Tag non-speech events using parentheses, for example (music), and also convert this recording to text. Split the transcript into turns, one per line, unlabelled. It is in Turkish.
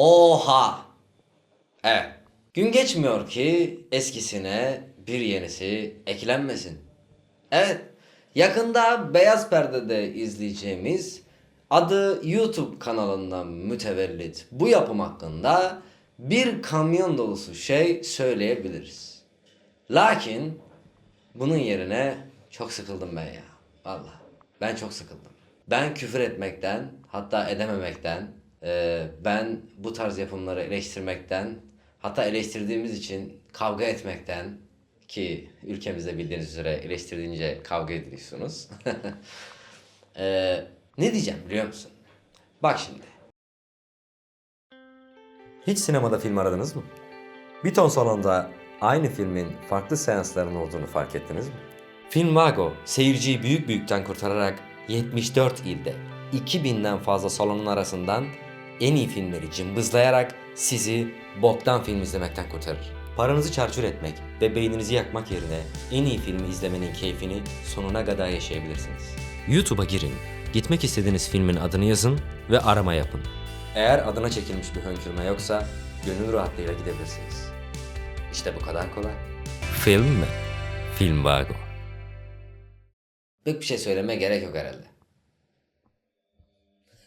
Oha! Evet. Gün geçmiyor ki eskisine bir yenisi eklenmesin. Evet. Yakında Beyaz Perde'de izleyeceğimiz adı YouTube kanalından mütevellit bu yapım hakkında bir kamyon dolusu şey söyleyebiliriz. Lakin bunun yerine çok sıkıldım ben ya. Vallahi ben çok sıkıldım. Ben küfür etmekten hatta edememekten e, ben bu tarz yapımları eleştirmekten hatta eleştirdiğimiz için kavga etmekten ki ülkemizde bildiğiniz üzere eleştirdiğince kavga ediyorsunuz. (laughs) E, ne diyeceğim biliyor musun? Bak şimdi.
Hiç sinemada film aradınız mı? Bir ton salonda aynı filmin farklı seansların olduğunu fark ettiniz mi? Film Vago, seyirciyi büyük büyükten kurtararak 74 ilde 2000'den fazla salonun arasından en iyi filmleri cımbızlayarak sizi boktan film izlemekten kurtarır. Paranızı çarçur etmek ve beyninizi yakmak yerine en iyi filmi izlemenin keyfini sonuna kadar yaşayabilirsiniz. YouTube'a girin, gitmek istediğiniz filmin adını yazın ve arama yapın. Eğer adına çekilmiş bir hönkürme yoksa gönül rahatlığıyla gidebilirsiniz. İşte bu kadar kolay. Film mi? Film Vago.
Pek bir şey söyleme gerek yok herhalde.